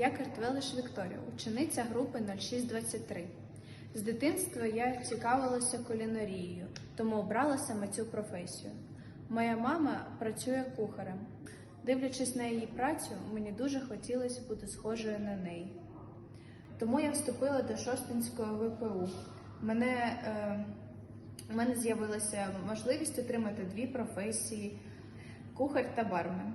Я Картвелиш Вікторія, учениця групи 0623. З дитинства я цікавилася кулінарією, тому обрала саме цю професію. Моя мама працює кухарем. Дивлячись на її працю, мені дуже хотілося бути схожою на неї. Тому я вступила до Шостинського ВПУ. Мене, е, у мене з'явилася можливість отримати дві професії кухар та бармен.